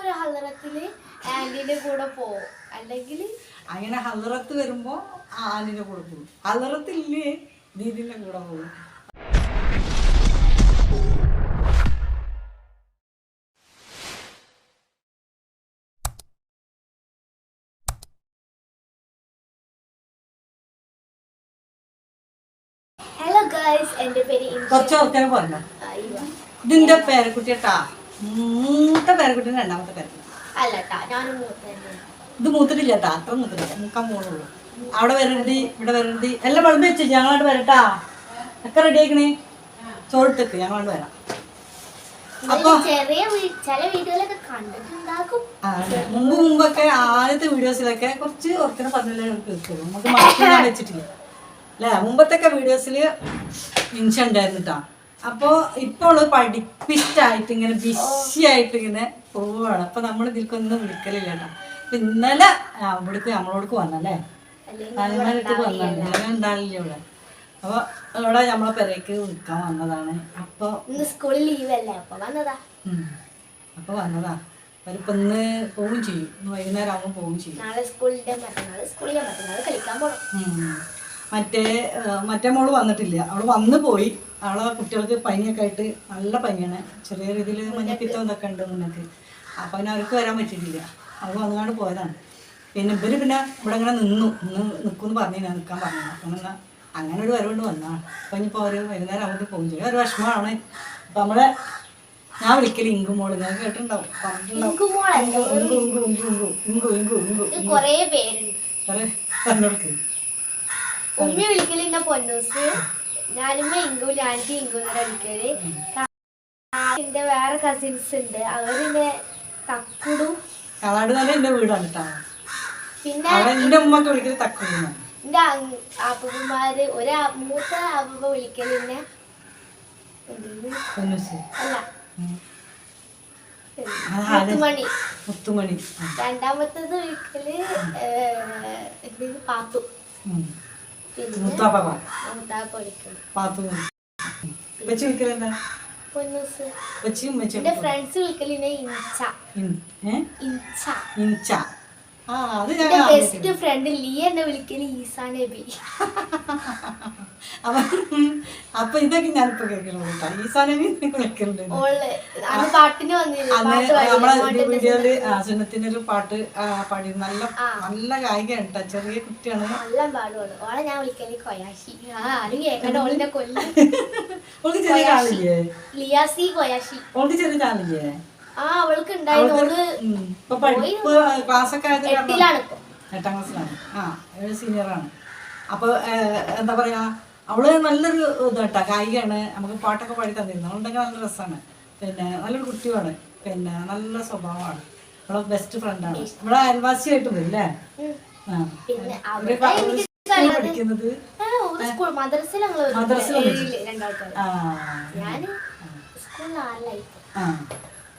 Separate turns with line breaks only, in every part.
ഒരു ഹലറത്തിൽ ആന്റിന്റെ കൂടെ പോവും. അല്ലെങ്കിൽ
അങ്ങനെ ഹലറത്ത് വരുമ്പോ ആനിന്റെ കൂടെ പോകും ഹലറത്തില്ലേ ദീദിന്റെ കൂടെ പോകും
ഹലോ ഗൈസ് എന്റെ പേര്
കുറച്ചു ഓർക്കാൻ പറഞ്ഞു?
പേര് കുട്ടിട്ടാ
ഇതിന്റെ പേരക്കുട്ടിയട്ടാ മൂത്ത പേരക്കുട്ടിന്റെ രണ്ടാമത്തെ പേരക്കുട്ടി. ഇത് മൂത്തിട്ടില്ല കേട്ടാ അത്ര മൂത്തിട്ടില്ല. മുക്കാൻ പോണുള്ളൂ അവിടെ വരരുത് ഇവിടെ വരരുത് എല്ലാം വിളമ്പി വെച്ചു ഞങ്ങളോട് വരട്ടാ. ഒക്കെ റെഡി ആക്കണേ ചോറിട്ടേക്ക് ഞങ്ങളോട് വരാം.
ഇതിൽ ചെറിയ ചില വീഡിയോയിലൊക്കെ കണ്ടിട്ടുണ്ടാകും
ആ, മുമ്പ് മുമ്പൊക്കെ ആദ്യത്തെ വീഡിയോസിലൊക്കെ കുറച്ച് ഓർക്കനെ പറഞ്ഞില്ല കേൾക്കുള്ളൂ നമുക്ക് മാറ്റി വെച്ചിട്ടില്ല. അല്ലേ മുമ്പത്തൊക്കെ വീഡിയോസിൽ ഇൻഷ ഉണ്ടായിരുന്നു കേട്ടോ അപ്പോൾ ഇപ്പൊ പഠിപ്പിച്ചായിട്ട് ഇങ്ങനെ ബിസി ആയിട്ട് ഇങ്ങനെ പോവാണ്. അപ്പൊ നമ്മൾ ഇതിൽക്കൊന്നും വിളിക്കലില്ല അപ്പൊ ഇന്നലെ അവിടേക്ക് നമ്മളോടക്ക് വന്നല്ലേ? തലമാരത്ത് വന്നല്ലേ ഉണ്ടാവില്ല ഇവിടെ. അപ്പൊ ഇവിടെ നമ്മളെ പെരേക്ക് വിൽക്കാൻ വന്നതാണ്.
അപ്പൊ സ്കൂളിൽ ലീവല്ലേ? അപ്പൊ വന്നതാ.
അപ്പോൾ വന്നതാ. ഇന്ന് പോവും ചെയ്യും. വൈകുന്നേരം ആകുമ്പോൾ പോവും ചെയ്യും.
നാളെ സ്കൂളിന്റെ മറ്റന്നാൾ സ്കൂളിലെ മറ്റന്നാൾ കളിക്കാൻ പോണം.
ഉം. മറ്റേ മറ്റേ മോൾ വന്നിട്ടില്ല. അവൾ വന്നു പോയി. അവളെ കുട്ടികൾക്ക് പനിയൊക്കെ ആയിട്ട് നല്ല പനിയാണ്. ചെറിയ രീതിയിൽ മഞ്ഞപ്പിത്തം ഇതൊക്കെ ഉണ്ട് മുന്നേക്ക്. അപ്പം പിന്നെ അവർക്ക് വരാൻ പറ്റിയിട്ടില്ല. അവൾ വന്നുകൊണ്ട് പോയതാണ്. പിന്നെ ഇവർ പിന്നെ ഇവിടെ ഇങ്ങനെ നിന്നു. ഇന്ന് നിൽക്കുമെന്ന് പറഞ്ഞു ഞാൻ നിൽക്കാൻ പറഞ്ഞു അപ്പം എന്നാൽ അങ്ങനെ ഒരു വരവുകൊണ്ട് വന്നതാണ്. അപ്പം ഇനിയിപ്പോൾ അവർ വൈകുന്നേരം അങ്ങോട്ട് പോകും ചെയ്യും. ഒരു വിഷമമാണ്. അപ്പം നമ്മളെ ഞാൻ വിളിക്കൽ ഇങ്കു മോൾ. ഞാൻ കേട്ടിട്ടുണ്ടാവും. പറഞ്ഞിട്ടുണ്ടാവും.
ഇങ്കു
ഇങ്കും ഇങ്കു ഇങ്കും ഇങ്കു
അടിക്കൽ എന്റെ വേറെ കസിൻസ് ഉണ്ട്. അവരിന്റെ തക്കുടും.
കളാട് തന്നെ എന്റെ വീടാണ് കേട്ടോ
പിന്നെ
എന്റെ ഉമ്മക്ക്
അപ്പന്മാര് ഒരു മൂത്ത അപ്പ വിളിക്കൽ? അല്ല. മുത്തുമണി.
മുത്തുമണി.
രണ്ടാമത്തത് വിളിക്കൽ പാത്തു. ഫ്രണ്ട്സ് വിളിക്കലിനെ ഇഞ്ച ഇഞ്ച
ഏ?
എന്റെ ബെസ്റ്റ് ഫ്രണ്ട് ലീ എന്നെ വിളിക്കൽ ഈസാ നബി.
അപ്പൊ ഇതൊക്കെ ഞാനിപ്പോ കേൾക്കണത് കേട്ടോ. ഈ സാധനം വിളിക്കലുണ്ട്
ഓൾ അന്ന് പാട്ടിന് വന്നില്ലേ പാട്ട് പാടി.
നമ്മളെ വീഡിയോയിൽ സുനത്തിന്റെ ഒരു പാട്ട് പാടി. നല്ല നല്ല ഗായികയാണ് കേട്ടോ ചെറിയ കുട്ടിയാണ്.
നല്ല പാടുള്ളൂ ഓളെ ഞാൻ വിളിക്കൽ കൊയാഷി. ആരും കേക്കണ്ട ഓളിനെ കൊല്ലം.
ഓൾക്ക് ചെറിയ കാണില്ലേ
ലിയാസി കൊയാഷി.
ഓൾക്ക് ചെറിയ കാലില്ലേ
ആ അവൾക്ക്.
ഇപ്പൊ പഠിപ്പ് ആയത് എട്ടാം ക്ലാസ്സിലാണ്. ആ സീനിയറാണ് അപ്പൊ എന്താ പറയാ അവൾ നല്ലൊരു ഇതാട്ടാ കായികയാണ്. നമുക്ക് പാട്ടൊക്കെ പാടി തന്നിരുന്നു. അവളുണ്ടെങ്കിൽ നല്ല രസമാണ് പിന്നെ നല്ലൊരു കുട്ടിയാണ് പിന്നെ നല്ല സ്വഭാവമാണ്. അവളെ ബെസ്റ്റ് ഫ്രണ്ടാണ് അവളെ അയൽവാസിയായിട്ട് വരും അല്ലേ പഠിക്കുന്നത്?
രണ്ടാൾക്കാർ
ആ.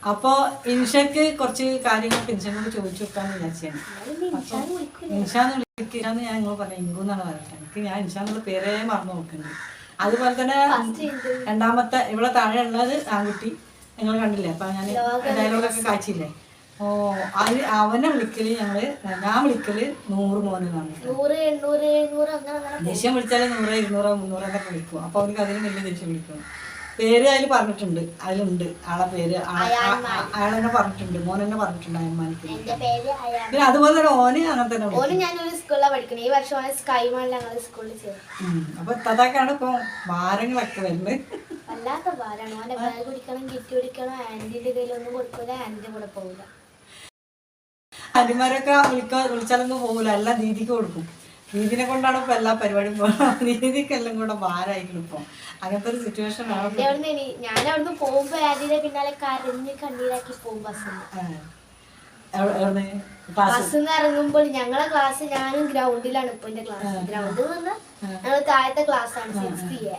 നാലായി
ഇൻഷക്ക് കുറച്ച് കാര്യങ്ങൾ ഇൻഷനോട് ചോദിച്ചു വെക്കാന്ന് വിചാരിച്ചാണ് ഇൻഷാന്ന് വിളിക്കാന്ന് ഞാൻ നിങ്ങൾ പറഞ്ഞു ഇങ്കു എന്നാണ് പറയുന്നത് എനിക്ക് ഞാൻ ഇൻഷാന്നുള്ള പേരേ മറന്നു നോക്കുന്നുണ്ട് അതുപോലെ തന്നെ രണ്ടാമത്തെ ഇവിടെ താഴെ ഉള്ളത് ആൺകുട്ടി. നിങ്ങൾ കണ്ടില്ലേ? അപ്പൊ ഞാൻ ഡയലോഗൊക്കെ കാച്ചില്ലേ? ഓ അത് അവനെ വിളിക്കൽ ഞങ്ങൾ ഞാൻ വിളിക്കൽ നൂറ്
മോന്
ദേഷ്യം വിളിച്ചാൽ നൂറ് ഇരുന്നൂറ് മുന്നൂറ് എന്നൊക്കെ വിളിക്കും. അപ്പൊ അവർക്ക് അതിന് വലിയ ദേഷ്യം വിളിക്കും. പേര് അതിൽ പറഞ്ഞിട്ടുണ്ട്. അതിലുണ്ട്. ആളെ പേര് അയാൾ പറഞ്ഞിട്ടുണ്ട്. മോനെന്നെ പറഞ്ഞിട്ടുണ്ട് അയന്മാർക്ക്
തന്നെ പേര് അയാൾ.
പിന്നെ അതുപോലെ തന്നെ ഓന് അങ്ങനെ തന്നെ വിളിക്കും.
ഓന് ഞാനൊരു സ്കൂളിലാണ് പഠിക്കണേ. ഈ വർഷം ഓനെ സ്കൈ മാളിൽ ഞങ്ങൾ സ്കൂളിൽ ചേർന്നു.
അപ്പൊ തതാക്കാണ് ഇപ്പൊ ഭാരങ്ങളൊക്കെ വരുന്നത്.
വല്ലാത്ത ഭാരമാണ് ഓന്റെ ബാഗ് കുടിക്കണം കിറ്റ് കുടിക്കണം ആന്റിന്റെ കയ്യിൽ ഒന്നും കൊടുക്കൂല ആന്റിന്റെ കൂടെ പോകില്ല
അനിമാരൊക്കെ വിളിക്കാ വിളിച്ചാലൊന്നും പോകൂല എല്ലാം ദീദിക്ക് കൊടുക്കും. ദീദിനെ കൊണ്ടാണ് ഇപ്പൊ എല്ലാ പരിപാടിയും പോകുന്നത് ദീദിക്കെല്ലാം കൂടെ ഭാരമായിരിക്കും ഇപ്പൊ. അങ്ങനത്തെ ഒരു സിറ്റുവേഷൻ ആണ്
ഞാൻ അവിടുന്ന് പോകുമ്പോ പിന്നാലെ കരഞ്ഞ് കണ്ണീരാക്കി പോകും ബസ്സിൽ
ക്ലാസ്
ഇറങ്ങുമ്പോൾ ഞങ്ങളെ ക്ലാസ് ഞാനും ഗ്രൗണ്ടിലാണ് ഇപ്പൊ എന്റെ ക്ലാസ് ഗ്രൗണ്ടിൽ നിന്ന് ഞങ്ങൾ താഴത്തെ ക്ലാസ് ആണ്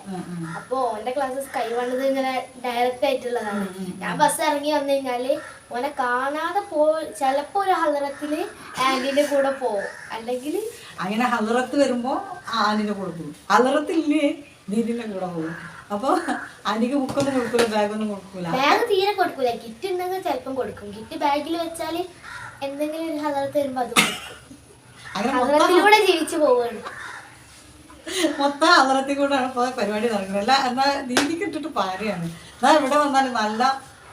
ഉം.
അപ്പൊ ഓന്റെ ക്ലാസ് സ്കൈ വന്നത് ഇങ്ങനെ ഡയറക്റ്റ് ആയിട്ടുള്ളതാണ്. ഞാൻ ബസ് ഇറങ്ങി വന്നു കഴിഞ്ഞാൽ ഓനെ കാണാതെ പോ ചിലപ്പോ ഒരു ഹലറത്തിൽ ആന്റിന്റെ കൂടെ പോവും. അല്ലെങ്കിൽ
അങ്ങനെ ഹലറത്ത് വരുമ്പോ ആന്റിന്റെ കൂടെ പോകും ഹലറത്തില്ലേ ദീദിന്റെ കൂടെ പോകും അപ്പൊ അനിക്ക് ബുക്കൊന്നും കൊടുക്കൂല ബാഗൊന്നും കൊടുക്കൂല.
ബാഗ് തീരെ കൊടുക്കൂല. കിറ്റ് ഉണ്ടെങ്കിൽ ചിലപ്പം കൊടുക്കും. കിറ്റ് ബാഗിൽ വെച്ചാൽ എന്തെങ്കിലും ഒരു ഹലർ വരുമ്പോ അത് കൊടുക്കും. ജീവിച്ചു പോവുകയാണ്
മൊത്തം അലറത്തിൽ കൂടാണ് ഇപ്പോൾ പരിപാടി നടക്കുന്നത്. അല്ല എന്നാ ദീദിക്ക് ഇട്ടിട്ട് പാരയാണ്. എന്നാ ഇവിടെ വന്നാൽ നല്ല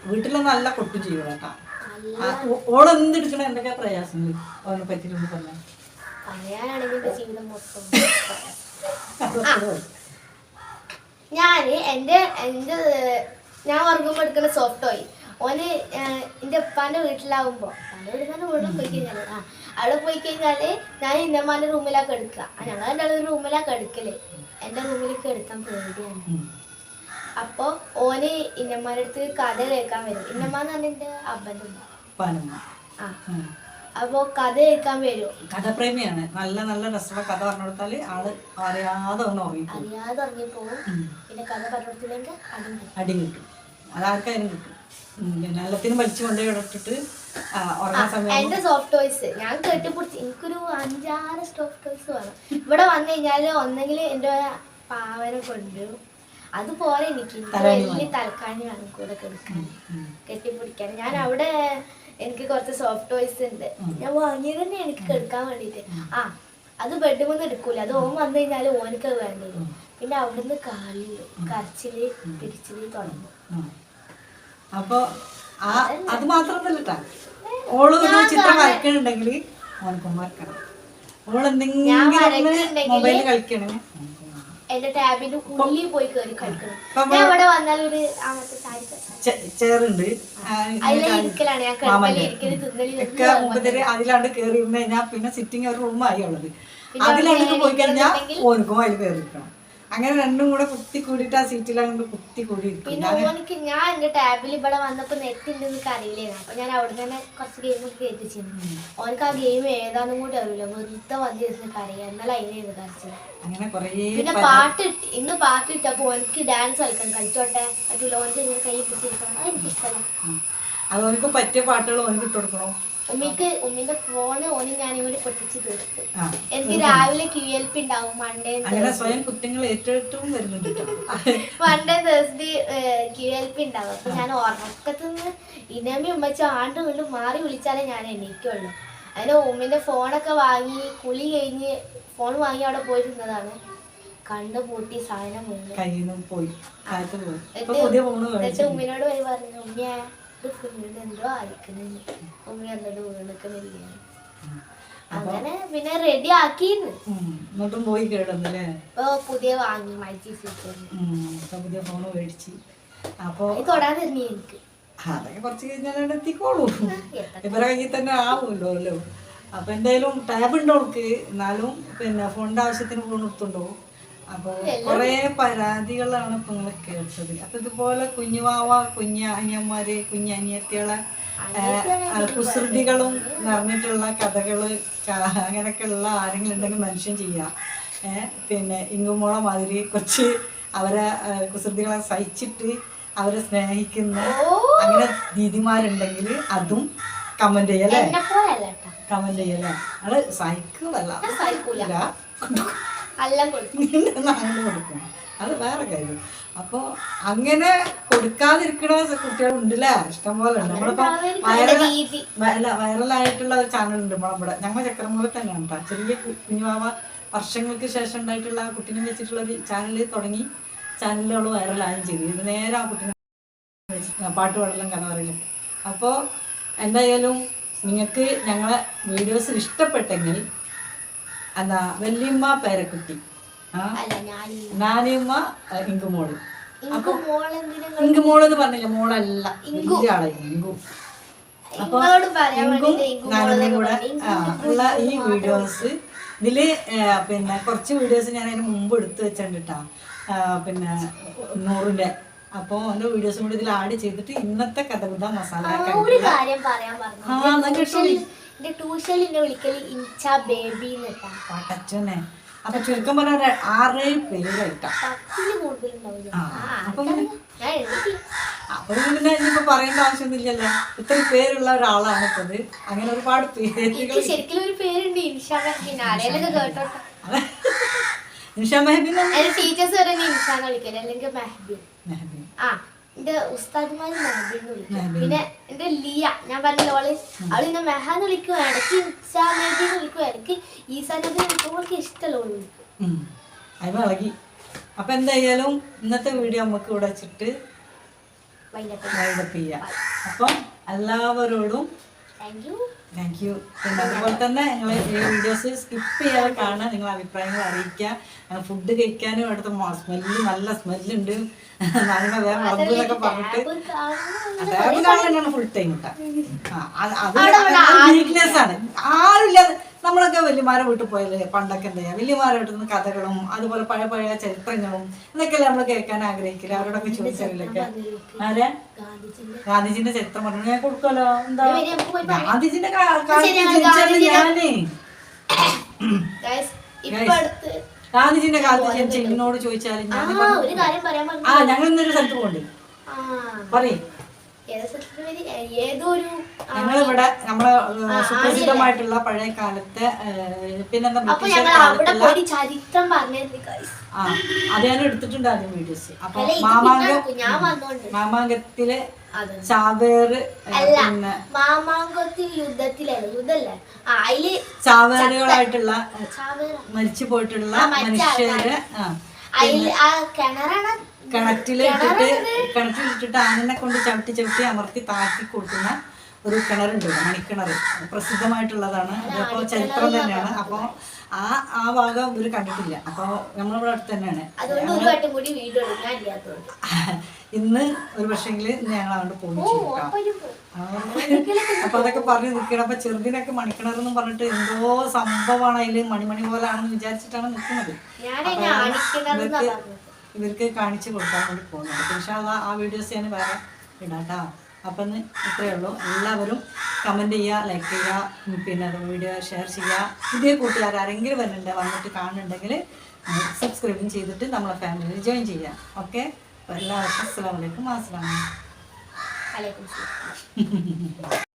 വീട്ടിൽ നല്ല കൊട്ടും ചെയ്യും കേട്ടാ. ഓളെന്ത് എടുക്കണ എന്തൊക്കെ പ്രയാസങ്ങൾ അവനെ പറ്റി പറഞ്ഞാൽ
പറയാനാണെങ്കിൽ ജീവിതം മൊത്തം ഞാൻ എന്റെ എന്റെ ഞാൻ ഉറങ്ങുമ്പോൾ എടുക്കുന്ന സോഫ്റ്റ് ഓയിൽ ഓന് എന്റെ ഉപ്പാന്റെ വീട്ടിലാവുമ്പോൾ വീട്ടിലാവുമ്പോ ഉപ്പാന്റെ വീട്ടിൽ വീട്ടിൽ പോയി കഴിഞ്ഞാൽ ആ അവിടെ പോയി കഴിഞ്ഞാൽ ഞാൻ ഇന്നമ്മാന്റെ റൂമിലൊക്കെ എടുക്കുക. ഞങ്ങൾ രണ്ടാളും റൂമിലൊക്കെ എടുക്കൽ. എന്റെ റൂമിലേക്ക് എടുക്കാൻ പേടിയാണ്. അപ്പോൾ ഓന് ഇന്നമ്മാന്റെ അടുത്ത് കഥ കേൾക്കാൻ വരും. ഇന്നമ്മ എന്ന് പറഞ്ഞാൽ എന്റെ ഉമ്മ. ആ. അപ്പൊ കഥ കേൾക്കാൻ വരും.
കഥപ്രേമിയാണ്. നല്ല നല്ല രസമുള്ള കഥ പറഞ്ഞു കൊടുത്താൽ ആൾ അറിയാതെ ഒന്ന് ഉറങ്ങിപ്പോകും
അറിയാതെ ഉറങ്ങിപ്പോവും. പിന്നെ കഥ പറഞ്ഞിടത്തിലേക്ക്.
അടി കിട്ടും. അതാർക്കായാലും കിട്ടും. പിന്നെ എല്ലാത്തിനും വലിച്ചു കൊണ്ടുപോയിട്ടിട്ട് ഉറങ്ങാൻ സമയം
എന്റെ സോഫ്റ്റ് ടോയ്സ് ഞാൻ കെട്ടിപ്പിടിച്ച് എനിക്കൊരു അഞ്ചാറ് സോഫ്റ്റ് ടോയ്സ് വേണം. ഇവിടെ വന്നു കഴിഞ്ഞാൽ ഒന്നെങ്കിൽ എന്റെ പാവന കൊണ്ടുവരും അതുപോലെ എനിക്ക് എനിക്ക് വലിയ തലക്കാണി വേണം കൂടെ കെടുക്കാൻ. കെട്ടിപ്പിടിക്കാൻ. ഞാൻ അവിടെ എനിക്ക് കുറച്ച് സോഫ്റ്റ് ടോയ്സ് ഉണ്ട്. ഞാൻ വാങ്ങിയത് തന്നെ എനിക്ക് കേൾക്കാൻ വേണ്ടിട്ട് ആ അത് ബെഡ് നിന്ന് എടുക്കൂല. അത് ഓൻ വന്നു കഴിഞ്ഞാൽ ഓനക്ക് വേണ്ടി. പിന്നെ അവിടുന്ന് കാലിൽ കരച്ചിൽ പിടിച്ചിൽ തുടങ്ങും.
അപ്പൊ അത് മാത്രമല്ല ഓൾ ഒരു ചിത്രം വരക്കണുണ്ടെങ്കിൽ ഓനക്കും വരക്കണം മൊബൈലിൽ കളിക്കണേ.
എന്റെ ടാബിന്റെ ഉള്ളിൽ പോയി കയറി കളിക്കണം. ഞാൻ ഇവിടെ വന്നാൽ ഒരു അങ്ങനത്തെ
ചേറുണ്ട്.
ഞാൻ
ഇരിക്കൽ തിന്നൽ അതിലാണ്ട് കയറി ഇരുന്ന് കഴിഞ്ഞാൽ പിന്നെ സിറ്റിംഗ് ഒരു റൂമായി ഉള്ളത്. അതിലാണ്ട് പോയി കഴിഞ്ഞാൽ ഓർക്കും അതിൽ കയറി അങ്ങനെ രണ്ടും കൂടെ കുത്തി കൂടിയിട്ട് ആ സീറ്റിലാണ്ട് കുത്തി കൂടി
പിന്നെ ഓനിക്ക് ഞാൻ എന്റെ ടാബിൽ ഇവിടെ വന്നപ്പോ നെറ്റ് ഉണ്ടെന്ന് അറിയില്ലായിരുന്നു. അപ്പൊ ഞാൻ അവിടെ തന്നെ കുറച്ച് ഗെയിം ഒക്കെ കയറ്റിച്ചിരുന്നു ഓനക്ക് ആ ഗെയിം ഏതാണെന്നും കൂടി അറിയില്ല. വെറുതെ വന്നിരുന്ന് കരയാ. എന്നാലും അതിനായിരുന്നു കരച്ചത്
അങ്ങനെ കുറേ
പിന്നെ പാട്ട് ഇന്ന് പാട്ട് ഇട്ടപ്പോ ഓനക്ക് ഡാൻസ് കളിക്കാൻ കളിച്ചോട്ടെ. മറ്റു ഓനക്ക് ഇങ്ങനെ കൈ പിടിച്ചിരിക്കണം അത് എനിക്ക് ഇഷ്ടമല്ല
അത് ഓനക്ക് പറ്റിയ പാട്ടുകൾ ഓനക്ക് ഇട്ടു കൊടുക്കണോ?
ഉമ്മിക്ക് ഉമ്മിന്റെ ഫോണ് ഓന് ഞാൻ ഇവർ പൊട്ടിച്ച് തീർത്തു. എനിക്ക് രാവിലെ ക്യു എൽ പി ഉണ്ടാവും മൺഡേ
അങ്ങനെ സ്വയം കുറ്റങ്ങൾ ഏറ്റെടുത്തും വരുന്നുണ്ട്.
Monday Thursday Q L P ഉണ്ടാവും. അപ്പൊ ഞാൻ ഉറക്കത്തുനിന്ന് ഇനമി ഉമ്മച്ച ആണ്ട് കൊണ്ട് മാറി വിളിച്ചാലേ ഞാൻ എണീക്കുള്ളൂ. അതിന് ഉമ്മിന്റെ ഫോണൊക്കെ വാങ്ങി കുളി കഴിഞ്ഞ് ഫോൺ വാങ്ങി അവിടെ പോയിരുന്നതാണ് കണ്ടു പൂട്ടി സാധനം
പോയി
എന്നിട്ട് ഉമ്മിനോട് പോയി പറഞ്ഞു ഉമ്മിയെ എന്തോ ഉമ്മി എന്നിട്ട് അങ്ങനെ പിന്നെ റെഡി ആക്കിന്ന്.
എന്നിട്ടും പോയി കേടുന്നല്ലേ?
ഇപ്പൊ പുതിയ വാങ്ങി
ഇപ്പൊ പുതിയ മേടിച്ച്. അപ്പൊ
തൊടാൻ തന്നെ എനിക്ക്.
അതൊക്കെ കുറച്ച് കഴിഞ്ഞാൽ എത്തിക്കോളൂ. ഇവരെ കയ്യിൽ തന്നെ ആവുമല്ലോ അല്ലോ? അപ്പൊ എന്തായാലും ടാബ് ഉണ്ട് അവൾക്ക്? എന്നാലും പിന്നെ ഫോണിന്റെ ആവശ്യത്തിന് ഫോൺ എടുത്തുണ്ടോ അപ്പോൾ കുറേ പരാതികളാണ് ഇപ്പൊ നിങ്ങൾ കേട്ടത്. അപ്പൊ ഇതുപോലെ കുഞ്ഞുവാവ കുഞ്ഞ അനിയന്മാര് കുഞ്ഞ അനിയത്തികളെ കുസൃതികളും നിറഞ്ഞിട്ടുള്ള കഥകൾ അങ്ങനെയൊക്കെയുള്ള ആരെങ്കിലും ഉണ്ടെങ്കിൽ മനുഷ്യൻ ചെയ്യാം. പിന്നെ ഇങ്ങുമോള മാതിരി കൊച്ച് അവരെ കുസൃതികളെ സഹിച്ചിട്ട് അവരെ സ്നേഹിക്കുന്ന അങ്ങനെ ദീദിമാരുണ്ടെങ്കിൽ അതും കമന്റ് ചെയ്യല്ലേ കമന്റ് ചെയ്യല്ലേ അത്
സഹിക്കുന്നല്ല സഹിക്കൂല. എല്ലാം കൊടുക്കും
അത് വേറെ കാര്യം. അപ്പോൾ അങ്ങനെ കൊടുക്കാതിരിക്കണ കുട്ടികളുണ്ടല്ലേ ഇഷ്ടംപോലെ ഉണ്ട്. നമ്മളിപ്പോ
അവർക്ക്
വൈറൽ അല്ല വൈറലായിട്ടുള്ള ഒരു ചാനൽ ഉണ്ട് നമ്മളവിടെ. ഞങ്ങൾ ചക്രമൂലം തന്നെയാണ് കേട്ടോ. ചെറിയ കുഞ്ഞുമാവ വർഷങ്ങൾക്ക് ശേഷം ഉണ്ടായിട്ടുള്ള ആ കുട്ടീനെ വെച്ചിട്ടുള്ള ഒരു ചാനൽ തുടങ്ങി ചാനലുകൾ വൈറലായും ചെയ്തു. ഇത് നേരെ ആ കുട്ടീനെ പാട്ട് പാടലും കഥ പറയലും അപ്പോൾ എന്തായാലും നിങ്ങൾക്ക് ഞങ്ങളെ വീഡിയോസ് ഇഷ്ടപ്പെട്ടെങ്കിൽ എന്താ വല്യമ്മ പേരക്കുട്ടി.
മോൾ
നാനിയമ്മ ഇങ്കുമോൾ
മോൾ. മോളെന്തിനും
ഇങ്കുമോൾ എന്ന് പറഞ്ഞില്ല? മോളല്ല. വലിയ ആളെ ഇങ്കു. അപ്പൊ ഇങ്കും
ഇങ്കു
നാനിയും കൂടെ ഉള്ള ഈ വീഡിയോസ് ഇതിൽ പിന്നെ കുറച്ച് വീഡിയോസ് ഞാൻ അതിന് മുമ്പ് എടുത്തു വെച്ചിട്ടാ പിന്നെ നൂറിന്റെ. അപ്പോ എന്റെ വീഡിയോസും കൂടി ഇതിൽ ആഡ് ചെയ്തിട്ട് ഇന്നത്തെ കഥകുത മസാല ആ, എന്നാ കേട്ടോളി.
എന്റെ ട്യൂഷനിൽ എന്നെ വിളിക്കൽ ഇൻച ബേബി
പാട്ടച്ചനെ അപ്പൊ ചുരുക്കം പറഞ്ഞ ഒരു ആറേഴ് പേരായിട്ടാ.
പത്തിൽ കൂടുതലുണ്ടാവില്ല?
ആ, അപ്പൊ
ഞാൻ എഴുതി.
അപ്പൊ പിന്നെ ഇനിയിപ്പോ പറയേണ്ട ആവശ്യമൊന്നുമില്ലല്ലോ. ഇത്ര പേരുള്ള ഒരാളാണ് ഇപ്പൊ അങ്ങനെ ഒരുപാട് പേരുകൾ
ശരിക്കും ഒരു പേരുണ്ട് ഇൻഷാ പിന്നെ ആരെയൊക്കെ കേട്ടോട്ടെ.
നിഷ മെഹബി
എന്റെ ടീച്ചേഴ്സ് വരെ ഇൻഷാന്ന് വിളിക്കൽ. അല്ലെങ്കിൽ മെഹബി
മെഹബി
ആ. എന്റെ ഉസ്താദ്മാര് വിളിക്കും. പിന്നെ എന്റെ ലിയ ഞാൻ പറഞ്ഞല്ലോ അവൾ? അവൾ എന്നെ മെഹാന്ന് വിളിക്കും ഇടയ്ക്ക് ഇൻസാ മെഹബി എന്ന് വിളിക്കും ഇടയ്ക്ക് ഈസാ നബി വിളിക്കും. അവൾക്ക് ഇഷ്ടമല്ല വിളിക്കും.
ഇളകി. അപ്പൊ എന്തായാലും ഇന്നത്തെ വീഡിയോ നമുക്ക് ഇവിടെ വെച്ചിട്ട്
വൈകിട്ട്
ചെയ്യാം. അപ്പം എല്ലാവരോടും
താങ്ക് യു
പിന്നെ അതുപോലെ തന്നെ നിങ്ങൾ ഈ വീഡിയോസ് സ്കിപ്പ് ചെയ്യാതെ കാണാൻ നിങ്ങൾ അഭിപ്രായങ്ങൾ അറിയിക്കുക. ഫുഡ് കഴിക്കാനും അവിടുത്തെ സ്മെല്ല് നല്ല സ്മെല്ലുണ്ട് വേറെ പറഞ്ഞിട്ട് ഫുൾ ടൈം കിട്ടാം അത് വീക്ക്നെസ് ആണ്. ആരുമില്ലാതെ നമ്മളൊക്കെ വലിയമാരെ വീട്ടിൽ പോയല്ലേ പണ്ടൊക്കെ എന്താ വലിയമാരെ വല്യമാരെ വീട്ടിൽ നിന്ന് കഥകളും അതുപോലെ പഴയ പഴയ ചരിത്രങ്ങളും ഇതൊക്കെയല്ലേ നമ്മൾ കേൾക്കാൻ ആഗ്രഹിക്കില്ല അവരോടൊക്കെ ചോദിച്ചതിലൊക്കെ ആരെ?
ഗാന്ധിജിന്റെ
ചരിത്രം പറഞ്ഞു ഞാൻ കൊടുക്കല്ലോ എന്താ. ഗാന്ധിജിന്റെ ഞാനേ. ഗാന്ധിജിന്റെ കാലത്ത് ജനിച്ച എന്നോട് ചോദിച്ചാൽ
ആ
ഞങ്ങൾ ഇന്നൊരു സ്ഥലത്ത് പോകണ്ടേ? പറയേ.
ഏത് ഒരു
ഞങ്ങളിവിടെ നമ്മളെ സുപ്രസിദ്ധമായിട്ടുള്ള പഴയ കാലത്തെ പിന്നെന്താ
ചരിത്രം
ആ അത് ഞാൻ എടുത്തിട്ടുണ്ട് ആദ്യം വീഡിയോസ് അപ്പൊ മാമാങ്ക മാമാങ്കത്തിലെ ചാവേറ് പിന്നെ
മാമാങ്കത്തിൽ യുദ്ധത്തിലല്ല യുദ്ധല്ലേ ആ അതിൽ
ചാവേറുകളായിട്ടുള്ള മരിച്ചു പോയിട്ടുള്ള മനുഷ്യര് കിണറ്റിലിട്ടിട്ട് കിണറ്റിലിട്ടിട്ട് ആനനെ കൊണ്ട് ചവിട്ടി ചവിട്ടി അമർത്തി താഴ്ത്തി കൊടുക്കുന്ന ഒരു കിണറുണ്ട് മണിക്കിണർ പ്രസിദ്ധമായിട്ടുള്ളതാണ്. അതിപ്പോ ചരിത്രം തന്നെയാണ്. അപ്പോൾ ആ ആ ഭാഗം ഇവർ കണ്ടിട്ടില്ല. അപ്പോൾ നമ്മളിവിടെ അടുത്ത് തന്നെയാണ്. ഇന്ന് ഒരു പക്ഷേങ്കിൽ ഞങ്ങൾ അങ്ങോട്ട് പോകും. അപ്പൊ അതൊക്കെ പറഞ്ഞു നിൽക്കണം അപ്പൊ ചെറുതിനൊക്കെ മണിക്കിണർ എന്ന് പറഞ്ഞിട്ട് എന്തോ സംഭവമാണ് അതിൽ. മണിമണി പോലാണെന്ന് വിചാരിച്ചിട്ടാണ് നിൽക്കുന്നത്. ഇവർക്ക് കാണിച്ചു കൊടുക്കാൻ വേണ്ടി പോകുന്നുണ്ട് പക്ഷെ അത് ആ വീഡിയോസ് ഞാൻ വേറെ ഇടാട്ടോ അപ്പം ഇന്ന് ഇത്രയേ ഉള്ളൂ. എല്ലാവരും കമന്റ് ചെയ്യുക ലൈക്ക് ചെയ്യുക പിന്നെ അത് വീഡിയോ ഷെയർ ചെയ്യുക. പുതിയ കൂട്ടുകാർ ആരെങ്കിലും വരുന്നുണ്ട് വന്നിട്ട് കാണുന്നുണ്ടെങ്കിൽ സബ്സ്ക്രൈബും ചെയ്തിട്ട് നമ്മളെ ഫാമിലിയിൽ ജോയിൻ ചെയ്യുക. ഓക്കെ എല്ലാവർക്കും അസ്സാം വലൈക്കും അസ്സാം
വലൈക്കും